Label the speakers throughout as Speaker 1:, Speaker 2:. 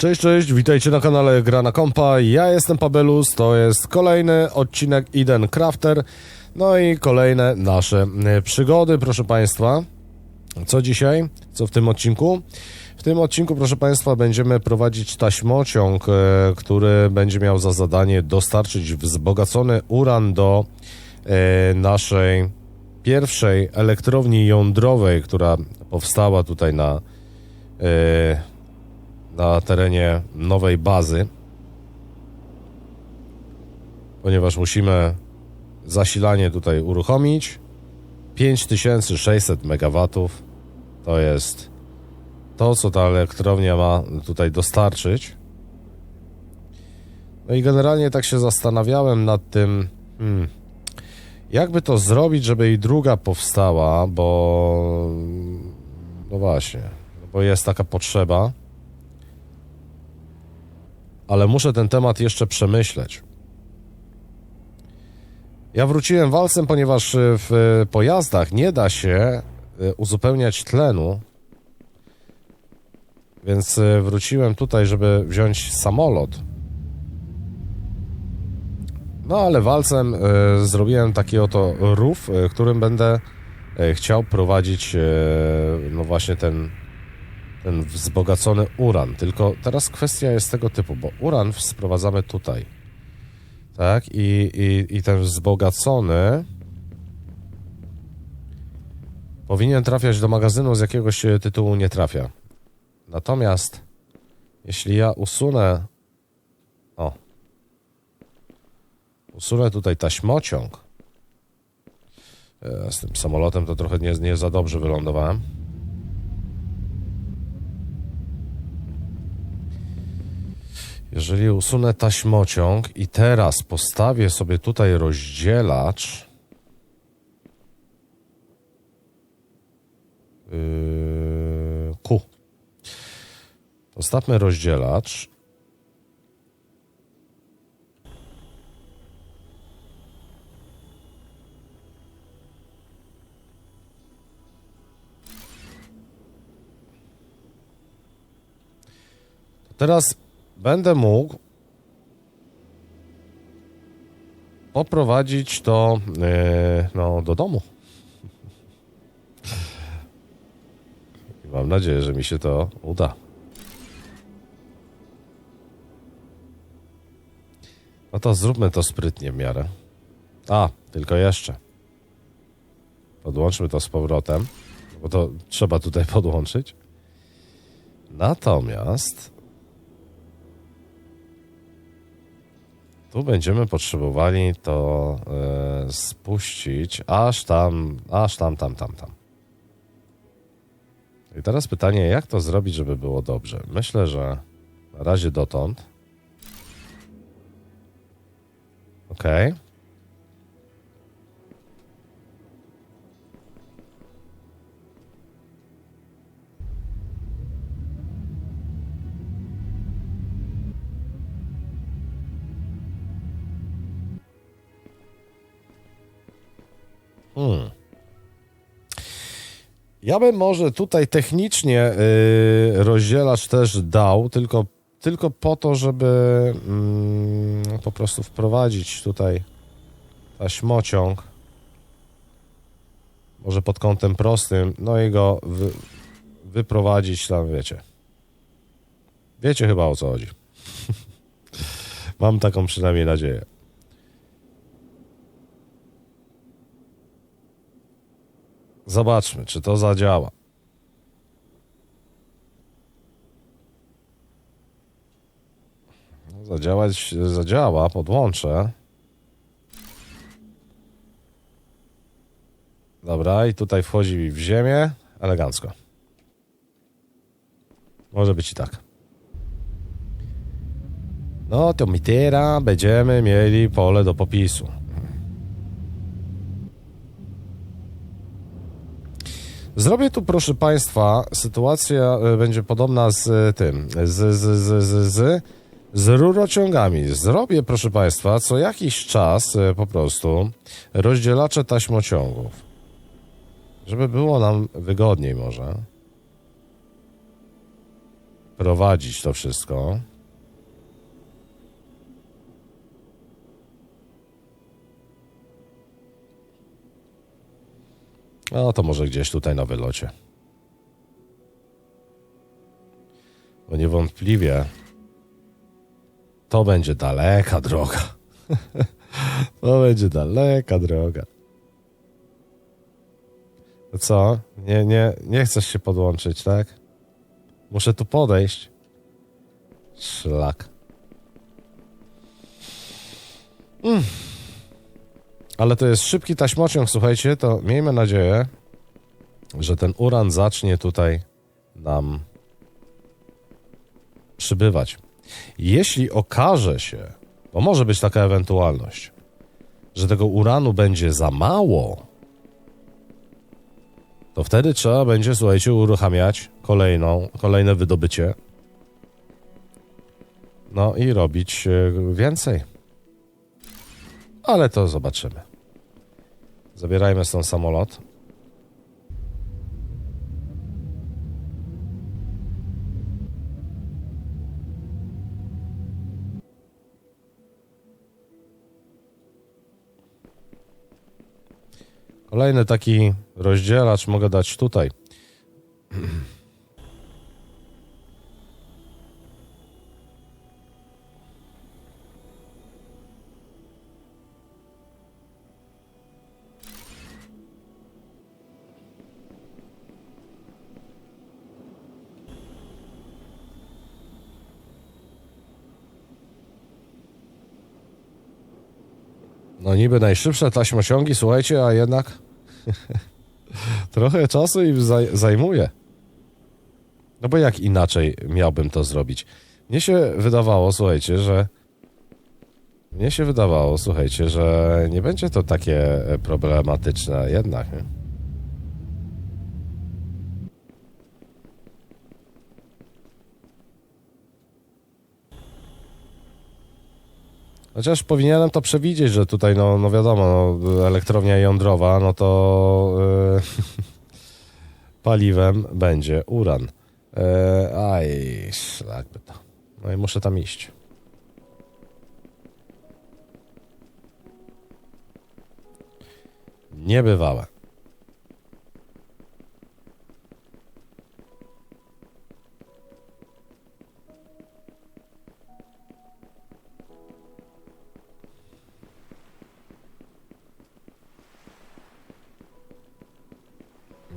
Speaker 1: Cześć, cześć, witajcie na kanale Gra na Kompa. Ja jestem Pabelus, to jest kolejny odcinek Eden Crafter. No i kolejne nasze e, przygody, proszę Państwa. Co dzisiaj? Co w tym odcinku? W tym odcinku, proszę Państwa, będziemy prowadzić taśmociąg, e, który będzie miał za zadanie dostarczyć wzbogacony uran do e, naszej pierwszej elektrowni jądrowej, która powstała tutaj na, na terenie nowej bazy. Ponieważ musimy zasilanie tutaj uruchomić. 5600 MW to jest to, co ta elektrownia ma tutaj dostarczyć. No i generalnie tak się zastanawiałem nad tym, hmm, jakby to zrobić, żeby i druga powstała, bo no właśnie, bo jest taka potrzeba. Ale muszę ten temat jeszcze przemyśleć. Ja wróciłem walcem, ponieważ y, w pojazdach nie da się y, uzupełniać tlenu. Więc wróciłem tutaj, żeby wziąć samolot. No ale walcem zrobiłem taki oto rów, którym będę chciał prowadzić no właśnie ten, ten wzbogacony uran. Tylko teraz kwestia jest tego typu, bo uran sprowadzamy tutaj. Tak, i, i, i ten wzbogacony powinien trafiać do magazynu, z jakiegoś tytułu nie trafia. Natomiast jeśli ja usunę o usunę tutaj taśmociąg z tym samolotem to trochę nie, nie za dobrze wylądowałem. Jeżeli usunę taśmociąg i teraz postawię sobie tutaj rozdzielacz. Yy, Q. Postawmy rozdzielacz. Teraz będę mógł poprowadzić to e, no, do domu. I mam nadzieję, że mi się to uda. No to zróbmy to sprytnie w miarę. A, tylko jeszcze. Podłączmy to z powrotem, bo to trzeba tutaj podłączyć. Natomiast Tu będziemy potrzebowali to e, spuścić aż tam, aż tam, tam, tam, tam. I teraz pytanie, jak to zrobić, żeby było dobrze? Myślę, że na razie dotąd. Ok. Hmm. Ja bym może tutaj technicznie yy, rozdzielacz też dał, tylko, tylko po to, żeby mm, po prostu wprowadzić tutaj taśmociąg. Może pod kątem prostym, no i go wy, wyprowadzić tam, wiecie. Wiecie chyba o co chodzi. Mam taką przynajmniej nadzieję. Zobaczmy, czy to zadziała. No, Zadziałać zadziała, podłączę. Dobra, i tutaj wchodzi w ziemię. Elegancko. Może być i tak. No to my teraz będziemy mieli pole do popisu. Zrobię tu, proszę Państwa, sytuacja e, będzie podobna z e, tym, z, z, z, z, z, z rurociągami. Zrobię, proszę Państwa, co jakiś czas e, po prostu rozdzielacze taśmociągów. Żeby było nam wygodniej może. prowadzić to wszystko. No to może gdzieś tutaj na wylocie. Bo niewątpliwie to będzie daleka droga. to będzie daleka droga. To co? Nie, nie, nie chcesz się podłączyć, tak? Muszę tu podejść. Szlak. Mm. Ale to jest szybki taśmociąg, słuchajcie, to miejmy nadzieję, że ten uran zacznie tutaj nam przybywać. Jeśli okaże się, bo może być taka ewentualność, że tego uranu będzie za mało, to wtedy trzeba będzie, słuchajcie, uruchamiać kolejną, kolejne wydobycie. No i robić e, więcej. Ale to zobaczymy. Zabierajmy stąd samolot. Kolejny taki rozdzielacz mogę dać tutaj. No niby najszybsze taśmociągi, słuchajcie, a jednak trochę czasu im zaj- zajmuje. No bo jak inaczej miałbym to zrobić? Mnie się wydawało, słuchajcie, że mnie się wydawało, słuchajcie, że nie będzie to takie e, problematyczne jednak. Nie? Chociaż powinienem to przewidzieć, że tutaj, no, no wiadomo, no, elektrownia jądrowa, no to yy, paliwem będzie uran. Yy, aj, jakby to. No i muszę tam iść. Niebywałe.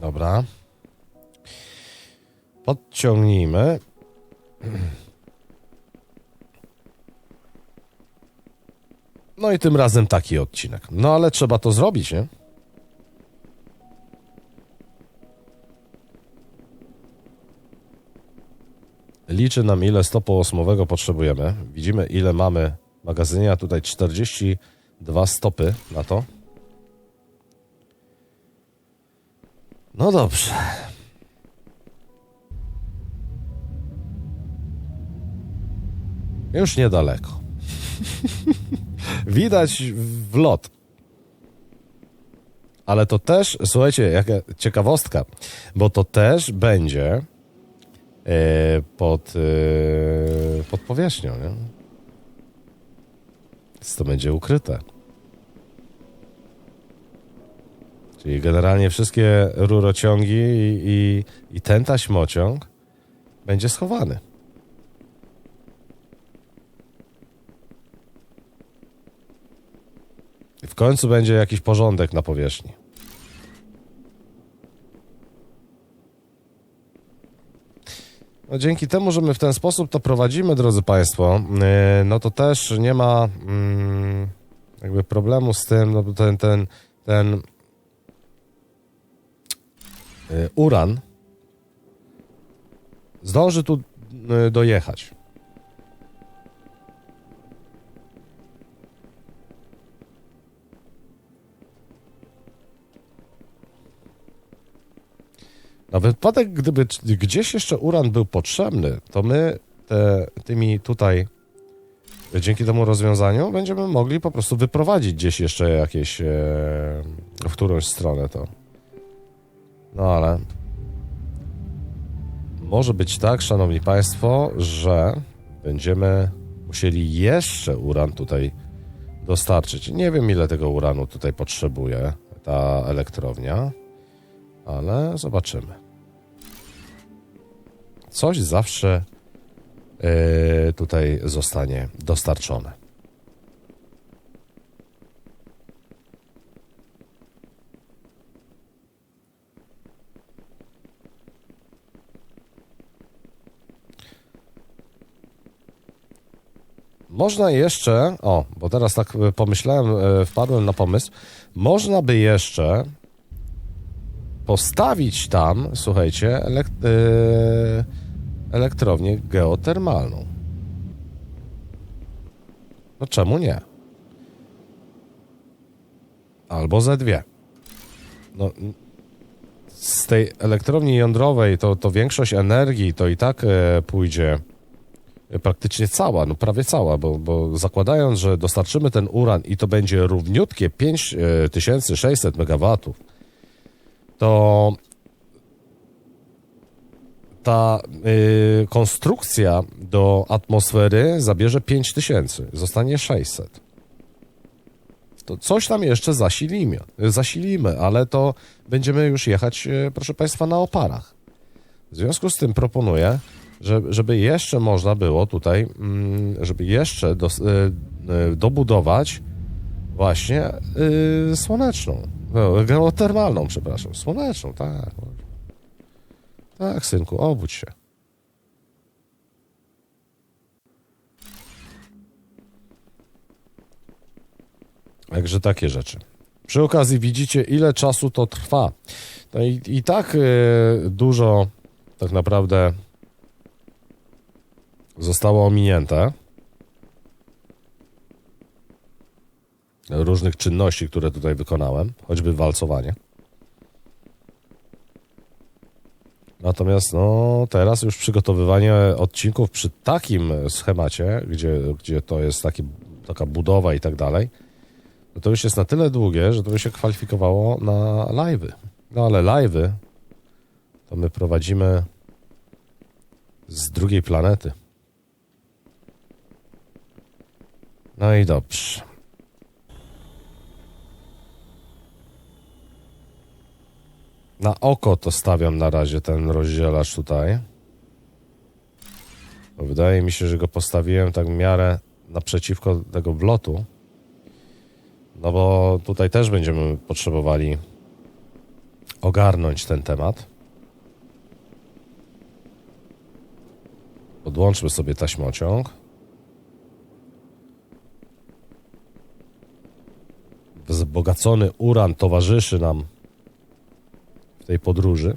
Speaker 1: Dobra. Podciągnijmy. No i tym razem taki odcinek. No ale trzeba to zrobić, nie? Liczy nam ile stopu osmowego potrzebujemy. Widzimy ile mamy magazynia. Tutaj 42 stopy na to. No dobrze. Już niedaleko. Widać w lot. Ale to też, słuchajcie, jaka ciekawostka, bo to też będzie e, pod, e, pod powierzchnią, nie? Więc to będzie ukryte. Czyli generalnie wszystkie rurociągi i, i, i ten taśmociąg będzie schowany. I w końcu będzie jakiś porządek na powierzchni. No dzięki temu, że my w ten sposób to prowadzimy, drodzy Państwo, yy, no to też nie ma mm, jakby problemu z tym, no ten, ten, ten y, uran zdąży tu y, dojechać. Na wypadek, gdyby gdzieś jeszcze uran był potrzebny, to my te, tymi tutaj, dzięki temu rozwiązaniu, będziemy mogli po prostu wyprowadzić gdzieś jeszcze jakieś, e, w którąś stronę to. No ale może być tak, szanowni państwo, że będziemy musieli jeszcze uran tutaj dostarczyć. Nie wiem, ile tego uranu tutaj potrzebuje ta elektrownia, ale zobaczymy. Coś zawsze yy, tutaj zostanie dostarczone. Można jeszcze, o, bo teraz tak e, pomyślałem, e, wpadłem na pomysł, można by jeszcze postawić tam, słuchajcie, e, elektrownię geotermalną. No czemu nie? Albo ze dwie. No, z tej elektrowni jądrowej to, to większość energii to i tak pójdzie praktycznie cała, no prawie cała, bo, bo zakładając, że dostarczymy ten uran i to będzie równiutkie 5600 MW, to ta y, konstrukcja do atmosfery zabierze 5000, zostanie 600. To coś tam jeszcze zasilimy, zasilimy, ale to będziemy już jechać, y, proszę Państwa, na oparach. W związku z tym proponuję, że, żeby jeszcze można było tutaj, mm, żeby jeszcze y, y, dobudować właśnie y, słoneczną, no, geotermalną, przepraszam, słoneczną, tak. Tak, synku, obudź się. Także takie rzeczy. Przy okazji widzicie, ile czasu to trwa. No i, i tak y, dużo tak naprawdę zostało ominięte. Różnych czynności, które tutaj wykonałem, choćby walcowanie. Natomiast no, teraz już przygotowywanie odcinków przy takim schemacie, gdzie, gdzie to jest taki, taka budowa i tak dalej, no to już jest na tyle długie, że to by się kwalifikowało na live'y. No ale live'y to my prowadzimy z drugiej planety. No i dobrze. Na oko to stawiam na razie ten rozdzielacz tutaj. Bo wydaje mi się, że go postawiłem tak w miarę naprzeciwko tego wlotu. No bo tutaj też będziemy potrzebowali ogarnąć ten temat. Podłączmy sobie taśmociąg. Wzbogacony uran towarzyszy nam w tej podróży.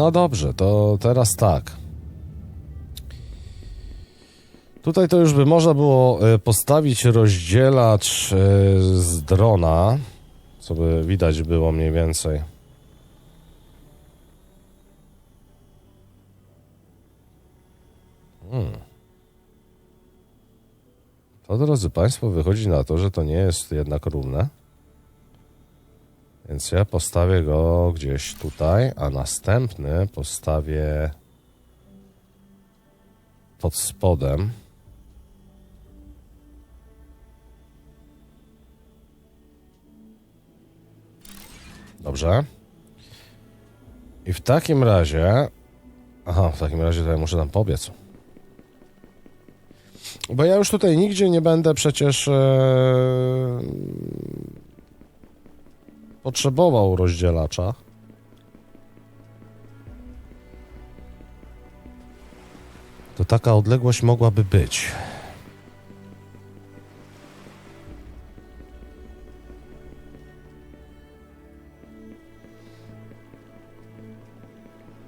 Speaker 1: No dobrze, to teraz tak. Tutaj to już by można było e, postawić rozdzielacz e, z drona, co by widać było mniej więcej. Hmm. To, drodzy Państwo, wychodzi na to, że to nie jest jednak równe. Więc ja postawię go gdzieś tutaj, a następny postawię pod spodem. Dobrze. I w takim razie. Aha, w takim razie ja muszę tam pobiec. Bo ja już tutaj nigdzie nie będę przecież e, potrzebował rozdzielacza. To taka odległość mogłaby być.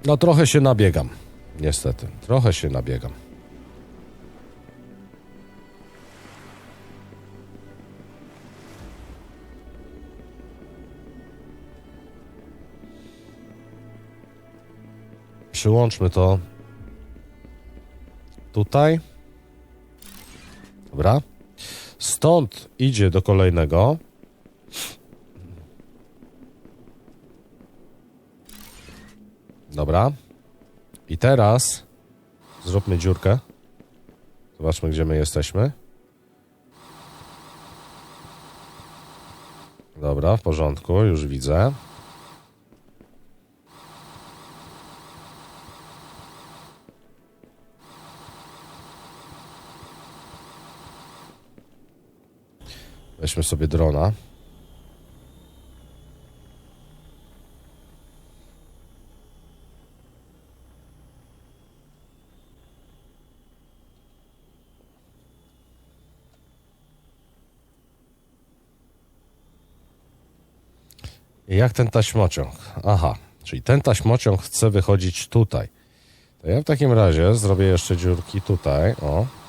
Speaker 1: No trochę się nabiegam. Niestety, trochę się nabiegam. Przyłączmy to tutaj. Dobra. Stąd idzie do kolejnego. Dobra. I teraz zróbmy dziurkę. Zobaczmy, gdzie my jesteśmy. Dobra, w porządku, już widzę. Weźmy sobie drona. Jak ten taśmociąg? Aha, czyli ten taśmociąg chce wychodzić tutaj. To ja w takim razie zrobię jeszcze dziurki tutaj. O.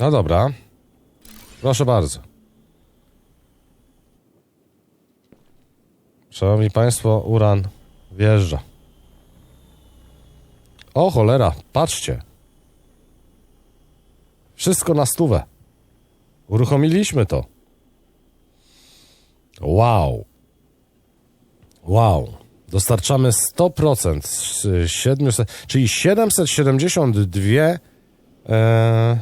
Speaker 1: No dobra. Proszę bardzo. Szanowni Państwo, uran wjeżdża. O cholera, patrzcie. Wszystko na stówę. Uruchomiliśmy to. Wow. Wow. Dostarczamy 100% z 700, czyli 772. E,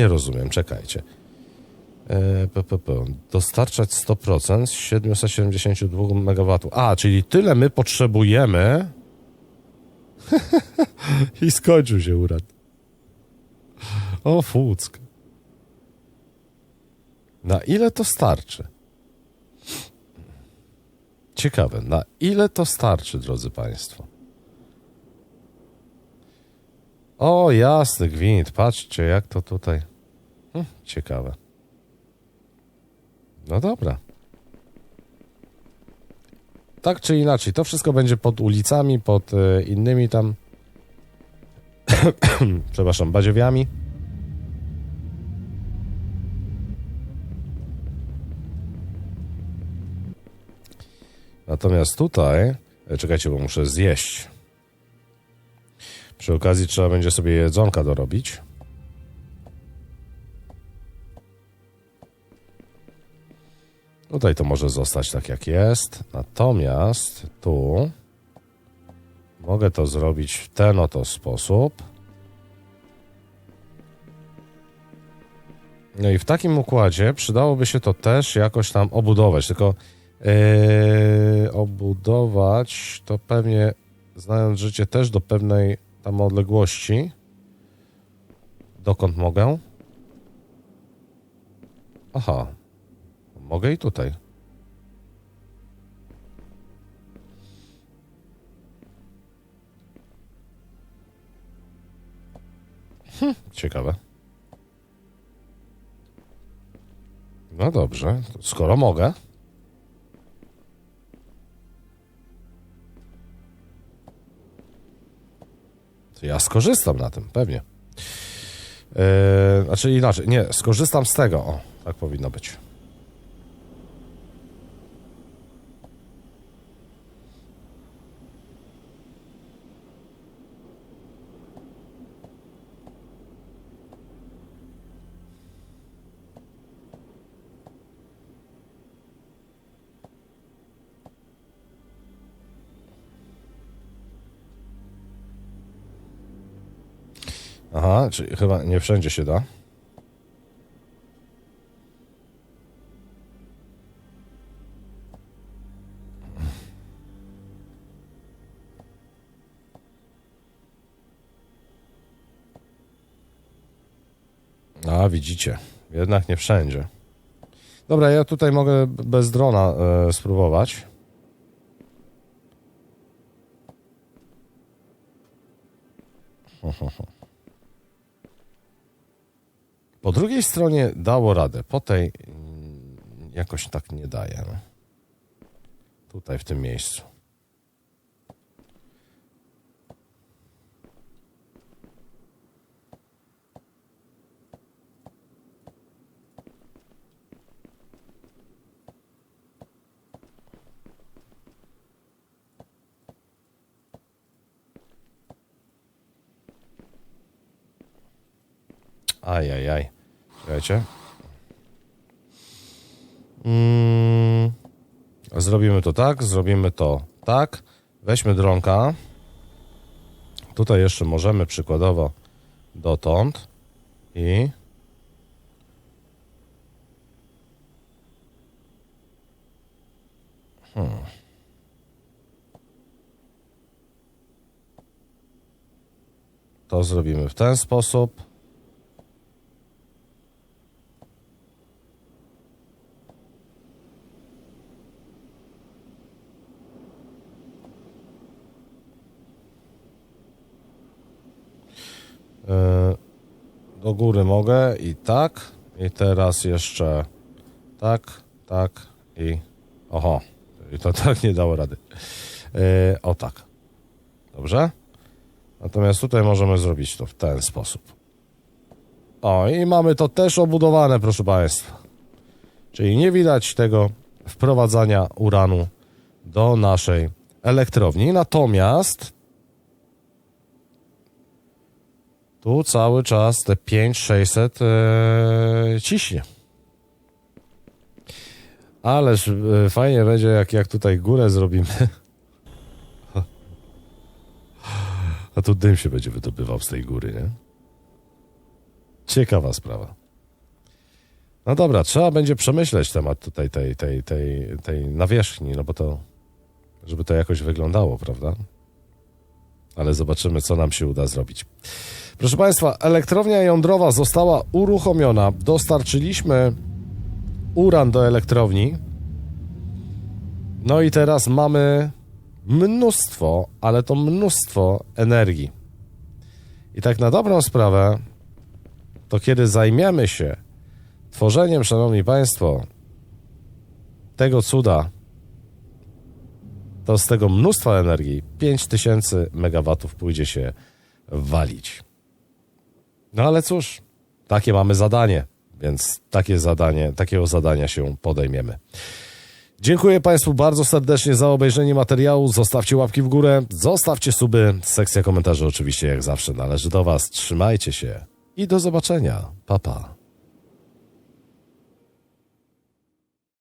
Speaker 1: nie rozumiem, czekajcie. E, dostarczać 100% z 772 MW. A, czyli tyle my potrzebujemy. I skończył się urad. O, fuck. Na ile to starczy? Ciekawe, na ile to starczy, drodzy Państwo? O, jasny gwint, patrzcie, jak to tutaj. Hm, ciekawe. No dobra. Tak czy inaczej, to wszystko będzie pod ulicami, pod e, innymi tam. przepraszam, badziewiami. Natomiast tutaj, e, czekajcie, bo muszę zjeść. Przy okazji trzeba będzie sobie jedzonka dorobić. Tutaj to może zostać tak jak jest. Natomiast tu mogę to zrobić w ten oto sposób. No i w takim układzie przydałoby się to też jakoś tam obudować, tylko yy, obudować to pewnie, znając życie, też do pewnej tam odległości. Dokąd mogę? Aha, Mogę i tutaj. Hm, ciekawe. No dobrze, skoro mogę. To ja skorzystam na tym, pewnie. Yy, znaczy inaczej, nie, skorzystam z tego. O, tak powinno być. Aha, czyli chyba nie wszędzie się da. A, widzicie. Jednak nie wszędzie. Dobra, ja tutaj mogę bez drona e, spróbować. Ho, ho, ho. Po drugiej stronie dało radę, po tej mm, jakoś tak nie daje. No. Tutaj w tym miejscu. Ajajaj. Czekajcie. Mm, zrobimy to tak, zrobimy to tak. Weźmy dronka. Tutaj jeszcze możemy przykładowo dotąd i Hmm. To zrobimy w ten sposób. E, Do góry mogę i tak. I teraz jeszcze tak, tak i oho. I to tak nie dało rady. E, O tak. Dobrze? Natomiast tutaj możemy zrobić to w ten sposób. O, i mamy to też obudowane, proszę Państwa. Czyli nie widać tego wprowadzania uranu do naszej elektrowni. Natomiast tu cały czas te 5600 e, ciśnie. Ależ e, fajnie będzie, jak, jak tutaj górę zrobimy. A tu dym się będzie wydobywał z tej góry, nie? Ciekawa sprawa. No dobra, trzeba będzie przemyśleć temat tutaj tej, tej, tej, tej nawierzchni, no bo to, żeby to jakoś wyglądało, prawda? Ale zobaczymy, co nam się uda zrobić. Proszę Państwa, elektrownia jądrowa została uruchomiona. Dostarczyliśmy uran do elektrowni. No i teraz mamy mnóstwo, ale to mnóstwo energii. I tak na dobrą sprawę, to kiedy zajmiemy się tworzeniem, szanowni państwo, tego cuda, to z tego mnóstwa energii 5000 megawatów pójdzie się walić. No ale cóż, takie mamy zadanie, więc takie zadanie, takiego zadania się podejmiemy. Dziękuję Państwu bardzo serdecznie za obejrzenie materiału. Zostawcie łapki w górę, zostawcie suby. Sekcja komentarzy oczywiście jak zawsze należy do Was. Trzymajcie się i do zobaczenia. Pa, pa.